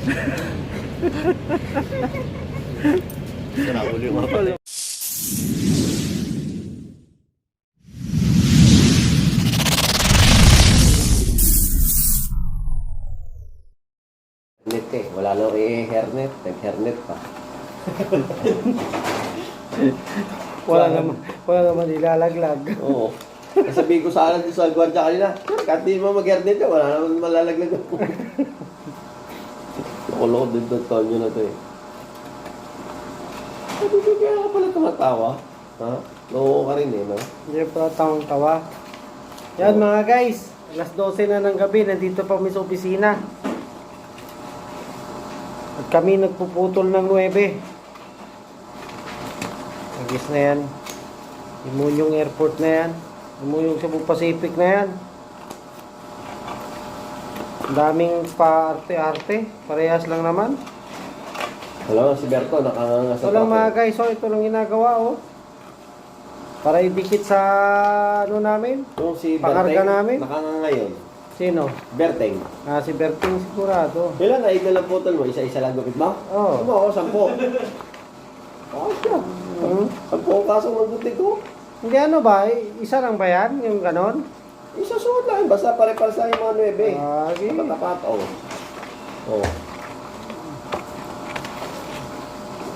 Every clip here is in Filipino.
Sira yung mga Hernet eh. Wala lang i-hernet. Nag-hernet pa. Wala naman, wala naman ilalaglag. Oo. Sabihin ko sana sa gwardiya kanina, kahit di mo mag-hernet wala naman malalaglag. Nakuloko din to, Tonyo na to eh. Sabi ko, kaya ka pala tumatawa. Ha? Loko ka rin eh, no? Hindi pa tawang tawa. Yan mga guys, alas 12 na ng gabi, nandito pa kami sa opisina. At kami nagpuputol ng 9. Agis na yan. Imunyong airport na yan. Imunyong Cebu Pacific na yan. Daming pa-arte-arte. Parehas lang naman. Wala si Berto, nakanganga sa Ito lang mga guys, oh, ito lang ginagawa oh. Para idikit sa ano namin. Yung si Pakarga Berteng, namin. nakanganga yun. Sino? Berteng. Ah, si Berting sigurado. Ilan na idol ang putol mo? Isa-isa lang gupit mo? Oo. Ano ako, sampo. Oh, siya. Hmm? Sampo ang kaso ng buti ko. Hindi ano ba, isa lang ba yan? Yung ganon? Isa suot lang, basta pare-pare sa yung mga nuebe. Ah, sige. Tapat-tapat, oh. Oh.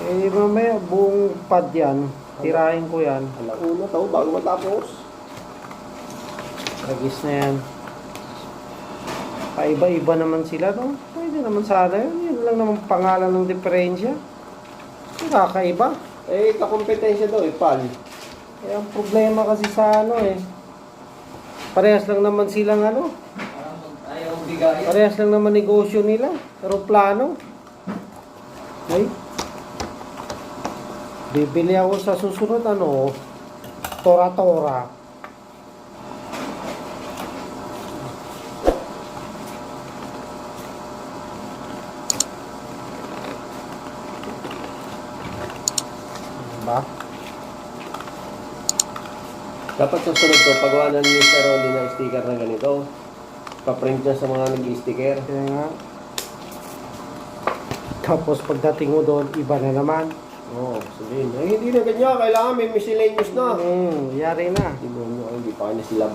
Eh, mamaya buong pad yan. Tirahin ko yan. Alauna tao bago matapos. Agis na yan. Paiba-iba naman sila, no? Pwede naman sana yun. Yun lang naman pangalan ng diferensya. Kakaiba. Eh, kakompetensya daw, eh, pal. Eh, ang problema kasi sa ano eh. Parehas lang naman silang ano. Parehas lang naman negosyo nila. Aeroplano. Ay. Bibili ako sa susunod ano. Tora-tora. Diba? Dapat sa sunod ko, pagawa na ni Mr. Rolly ng sticker na ganito. Pa-print niya sa mga nag-sticker. Kaya nga. Tapos pagdating mo doon, iba na naman. Oo, oh, sabihin. Eh, hindi na ganyan. Kailangan may miscellaneous na. Hmm, yari na. Hindi mo nyo, hindi pa kayo nasilab.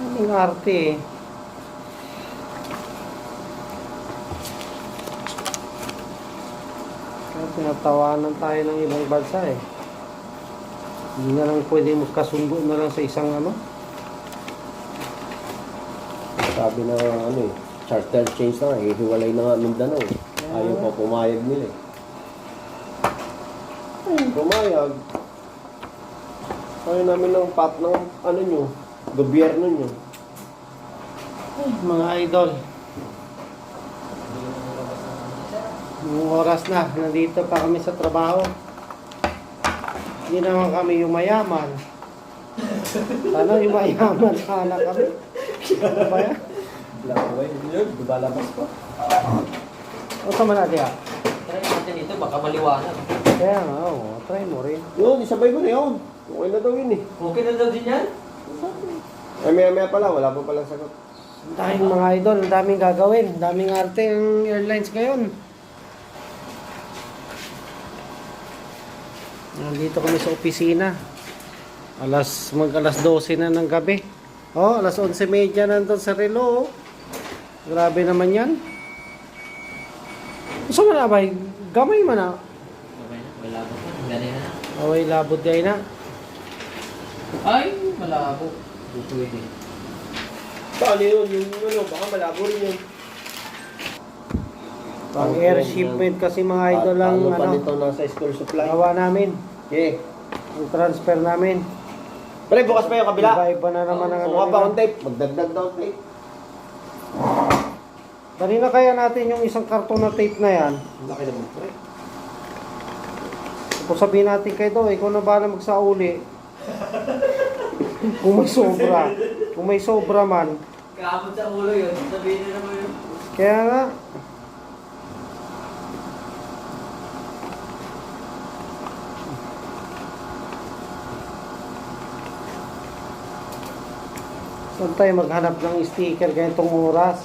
Ang arte eh. Kaya tinatawanan tayo ng ibang bansa eh. Hindi na lang pwede magkasundo na lang sa isang ano. Sabi na ano eh, charter change na eh, hiwalay na nga Mindanao. eh. Ayaw pa pumayag nila eh. Ay, pumayag. Ayaw namin ng pat ng ano nyo, gobyerno nyo. Ay, mga idol. Yung oras na, nandito pa kami sa trabaho. Hindi naman kami yung mayaman. Sana yung mayaman sana kami. Ano ba yan? Lakaway, yun, lumalabas pa. O sama natin ah. Try natin ito, baka maliwanag. Kaya nga, oo. Try mo rin. Yun, isabay mo na yun. Okay na daw yun eh. Okay na daw din yan? Ay, maya maya pala, wala pa pala sagot. Ang daming mga idol, ang daming gagawin. Ang daming arte ang airlines ngayon. Nandito kami sa opisina. Alas, mag alas 12 na ng gabi. Oh, alas 11.30 nandun sa relo. oh. Grabe naman yan. Gusto mo na ba? Gamay man na. Okay na, malabo pa. Ganyan na. Away labot day na. Ay, malabo. Hindi pwede. Paano yun? Yung ano, baka malabo rin yun. Pang air shipment kasi mga idol lang Paano pa ano, nito nasa school supply? gawa namin. Okay. Ang transfer namin. Pre, bukas pa yung kabila. Iba-iba na naman ang ano. Kung pa nila. akong tape, magdagdag daw tape. Dali na kaya natin yung isang karton na tape na yan. Ang Laki naman, pre. Tapos sabihin natin kay Do, ikaw na ba na magsauli? Kung may sobra. Kung may sobra man. Kaabot sa ulo yun. Sabihin na naman yun. Kaya nga. Saan tayo maghanap ng sticker ganitong oras?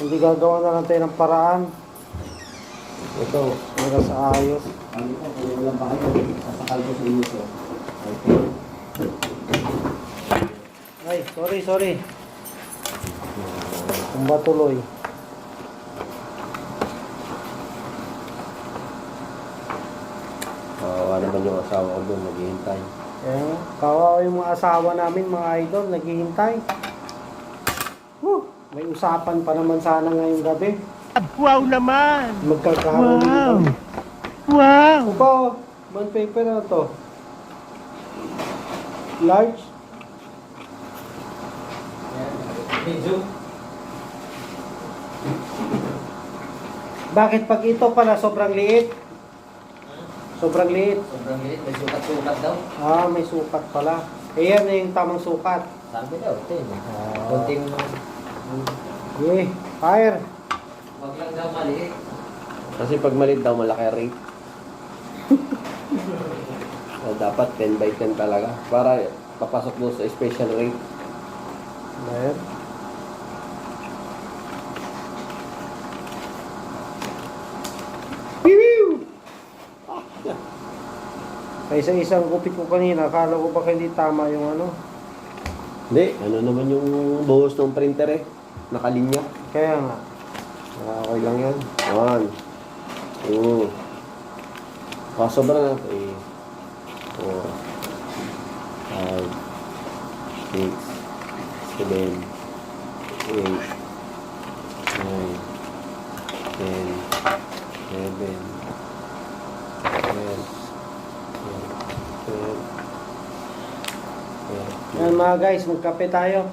Hindi gagawa na lang tayo ng paraan Ito, para sa ayos. Ano ko, kung walang pa kayo, sasakal ko sa inyo to. Ay, sorry, sorry. Kung ba tuloy? Kawawa naman yung asawa ko doon, naghihintay. Eh, kawawa yung mga asawa namin, mga idol, naghihintay. Whew, may usapan pa naman sana ngayong gabi. Wow naman! Magkakaroon Wow! Wow! Ano ba? oh? Bond paper na to. Large? Medyo. Bakit pag ito pala sobrang liit? Sobrang liit. Sobrang liit. May sukat-sukat daw. Ah, may sukat pala. Eh, yan na yung tamang sukat. Sabi daw, ito yun. Ah. Kunting, Eh, fire. wag lang daw maliit. Kasi pag maliit daw, malaki rate. so, dapat 10 by 10 talaga. Para papasok mo sa special rate. Ayan. Kaysa isang kupit ko kanina, akala ko baka hindi tama yung ano. Hindi, ano naman yung buhos ng printer eh. Nakalinya. Kaya nga. Ah, Okay lang yan. One. Two. Ah, sobra na. Three. Four. Five. Six. Seven. Eight. Nine. Ten. Eleven. Twelve. Yan mga guys, magkape tayo.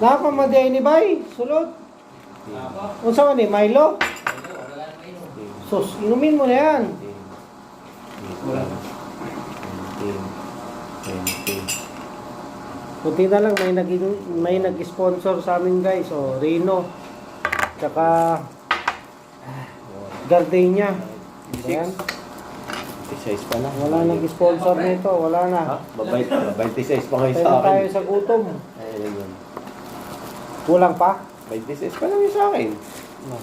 Nakapamaday ni Bay, sulod. Kung saan ni, Milo? Ano. Sus, inumin mo na yan. Kunti na lang, may, nag may nag-sponsor sa amin guys. O, Rino. Tsaka, Gardenia. Ayan. 26 pa lang. Wala nag-sponsor nito, wala na. Ha? Babay, 26 pa kayo Tayo sa na tayo akin. sa gutom. Ayun yun. Kulang pa? 26 pa lang yung sa akin. No.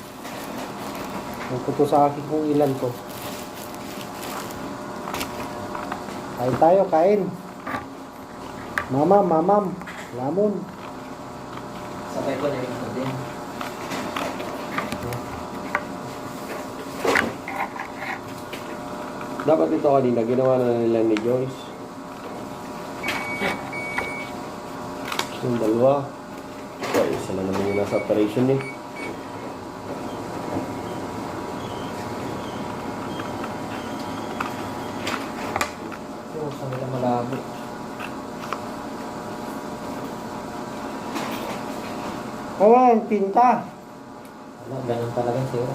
Nagkuto sa akin kung ilan to. Kain tayo, kain. Mama, mamam, lamon. Sabay ko na yung ito din. Dapat ito kanina, ginawa na nila ni Joyce. Yung dalawa. So, isa na naman yung nasa operation eh. Oo, sa nila malabo. Kawan, tinta. Wala, ganun talaga sira.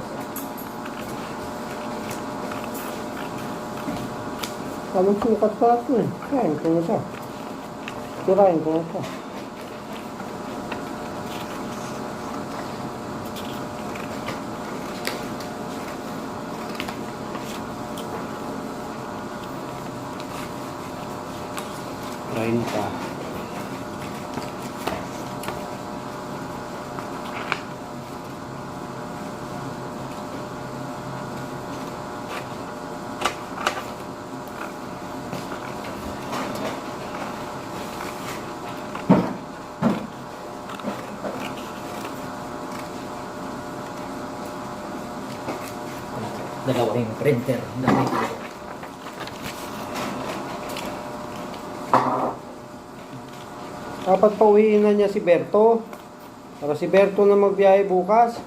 Anong sukat pa ito eh. Kain ko na siya. Tirahin ko na siya. Rain pa. Yung printer. Dami ko. Dapat pauwiin na niya si Berto. Para si Berto na magbiyahe bukas.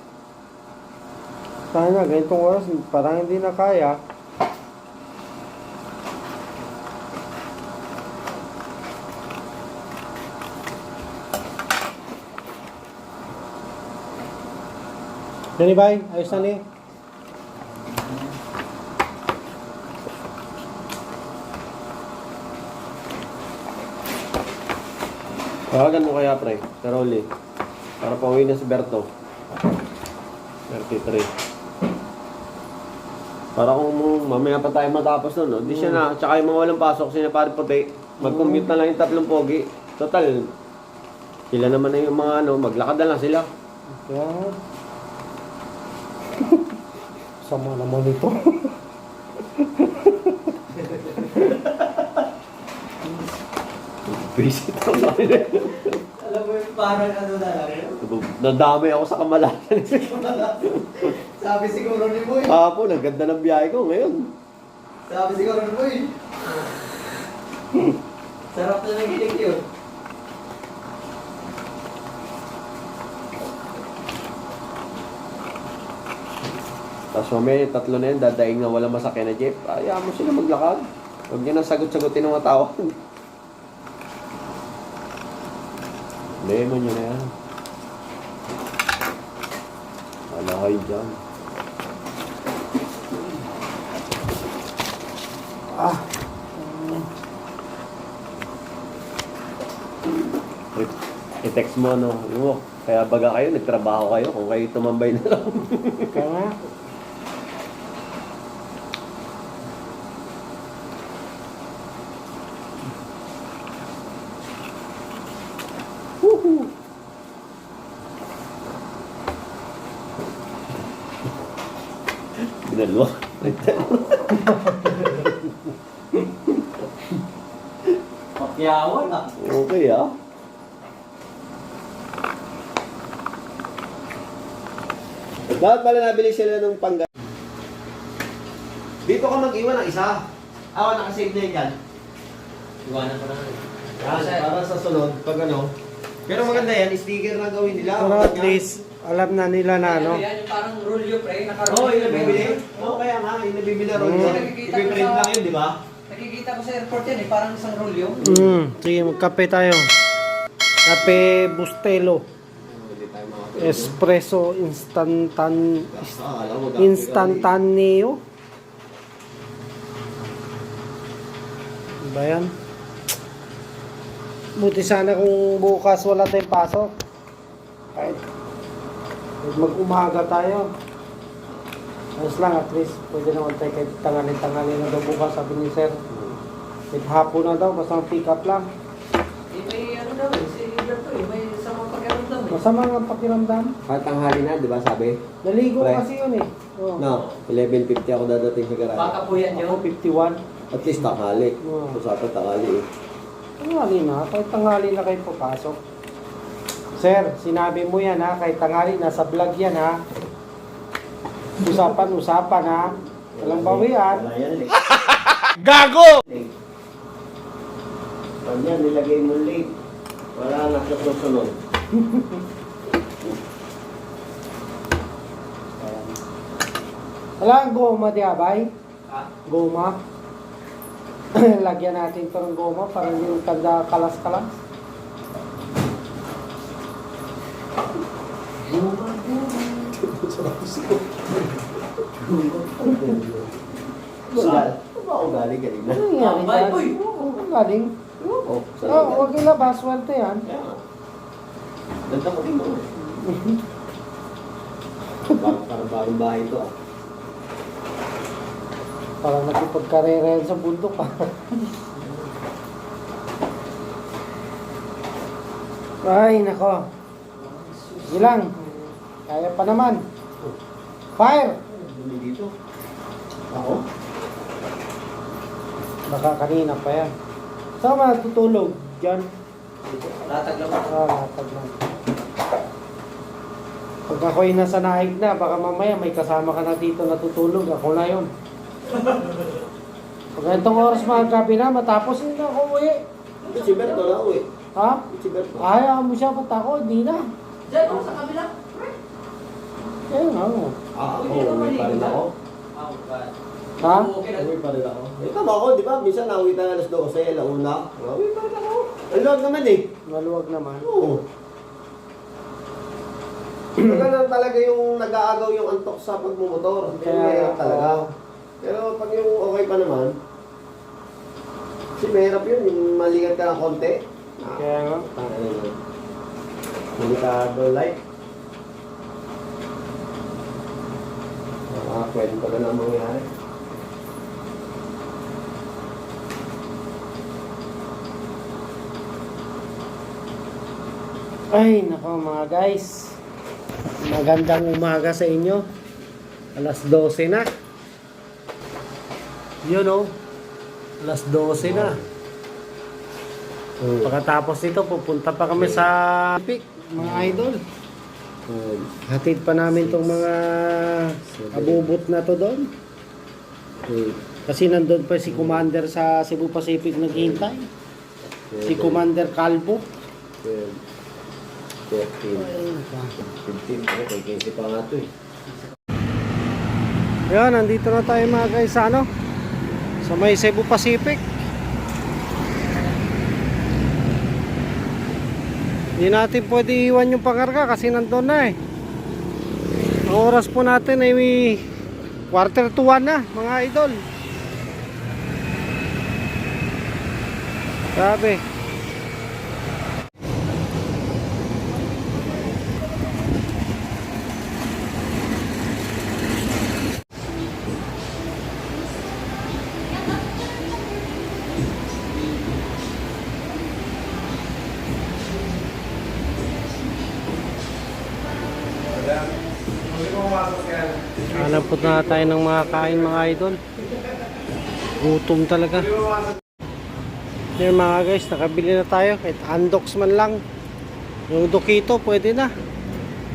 Sana ganitong oras, parang hindi na kaya. Yan ayos na ni. Tawagan mo kaya, pre. Karoli. Para pauwi na si Berto. 33. Para kung mamaya pa tayo matapos nun, no? di siya na, tsaka yung mga walang pasok, sina pare puti, mag-commute na lang yung tatlong pogi. Total, sila naman na yung mga ano, maglakad na lang sila. Yan. Sama naman ito. Visit sa kanila. Alam mo yung parang ano na lang yun? Nadamay ako sa kamalasan. Sabi siguro ni Boy. Kahapon, ang ganda ng biyahe ko ngayon. Sabi siguro ni Boy. Sarap na nagilig yun. Tapos mamaya, tatlo na yun, dadaing na walang masakyan na jeep. Ayaw mo sila maglakad. Huwag niyo nang sagot-sagutin ng mga tao. Lemon nyo na yan. Wala kayo dyan. Ah, I-text mo, no? Yung mo, kaya baga kayo, nagtrabaho kayo, kung kayo tumambay na lang. kaya Binalwa. Pakyawan ah. okay, ah. Dapat pala nabili sila ng pangga. Dito ka mag-iwan ng isa. Ako nakasave na yun yan. Iwanan ko na. Yan, para sa sunod, pag ano. Pero maganda yan, sticker na gawin nila. Pero at least, alam na nila na, no? Yan yung parang rulyo pre. Oo, oh, yung nabibili. Oo, kaya nga, yung nabibili ron Mm. yun. Ipiprint lang yun, di ba? Nakikita ko sa airport yan eh. Parang isang rulyo. Mm, sige, magkape tayo. Kape Bustelo. Espresso instantan instantaneo. Ba yan? Buti sana kung bukas wala tayong pasok. Kahit mag-umaga tayo. Ayos lang, at least pwede naman tayo kahit tangali-tangali na daw bukas, sabi ni sir. Kahit hapon na daw, basta pick up lang. Eh, may ano daw eh. Si Gilberto eh. May samang pakiramdam eh. Masama ang pakiramdam. Patanghali na, di ba sabi? Naligo Pre. kasi yun eh. Oh. No, 11.50 ako dadating sa garage. Baka po yan Ako yun. 51. At least tanghali. Oo. Usapan tanghali eh. Tanghali na, kahit tanghali na kayo papasok. Sir, sinabi mo yan ha, kahit tanghali, nasa vlog yan ha. Usapan, usapan ha. Walang bawian. Late. Gago! Pag yan, nilagay mo late. Wala na sa susunod. Wala ang goma di abay. Ha? Goma. Lagyan natin ito ng goma para hindi yung tanda kalas-kalas. Saan? Ako galing kanina? Ano bye, dyan? boy. Ang galing. Oh, saan Oh, huwag ilabas, swerte yan. Ganda ko din mo. Parang parang bagong bahay ito ah. Parang nagkipagkarera yan sa bundok ah. Ay, nako. Ilang. Kaya pa naman. Fire! Dumi dito. Ako? Baka kanina pa yan. Saan ka natutulog? Diyan. Latag lang ako. Ah, latag lang. Pag ako'y nasa naig na, baka mamaya may kasama ka na dito natutulog. Ako na yun. Pag ganitong oras mga gabi na, matapos hindi na ako uwi. Si Berto na uwi. Ha? Si Berto. Ayaw mo siya, ba't ako? Hindi na. Diyan ako sa kabila. Eh, ano? Ah, ako. Uwi pa rin ako. Ba- Ha? Uwi pa rin ako. Eh, tama ako, di ba? Minsan nauwi tayo alas 12, launa. Uwi pa rin ako. Lord naman eh. Maluwag naman. Oo. Maganda talaga yung nag-aagaw yung antok sa pagmumotor. Kaya Kaya, talaga. oo. Pero pag yung okay pa naman, kasi mahirap yun, yung maligat ka ng konti. Ah, Kaya nga. Delikado life. Ah, pwede pa na ang mangyari. Ay, nako mga guys. Magandang umaga sa inyo. Alas 12 na. Yun oh. Alas 12 na. Pagkatapos nito, pupunta pa kami sa Epic, mga idol. Hatid pa namin tong mga abubot na to doon. Kasi nandun pa si Commander sa Cebu Pacific naghihintay. Si Commander Calvo. 13. 15. Ano, kay Casey pa nga to eh. Ayan, nandito na tayo mga guys sa ano? Sa may Cebu Pacific. Hindi natin pwede iwan yung pangarga kasi nandun na eh. Ang oras po natin ay may quarter to one na mga idol. Grabe. Hanap po na tayo ng mga kain mga idol. Gutom talaga. Yan mga guys, nakabili na tayo. Kahit undox man lang. Yung Dokito, pwede na.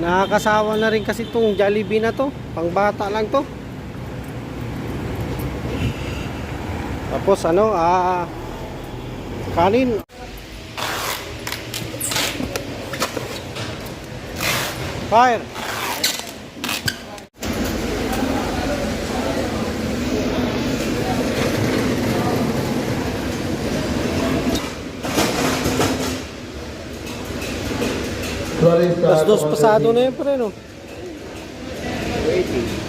Nakakasawa na rin kasi itong Jollibee na to. Pang bata lang to. Tapos ano, ah, kanin. Fire! Alas dos pasado na yun no? Waiting.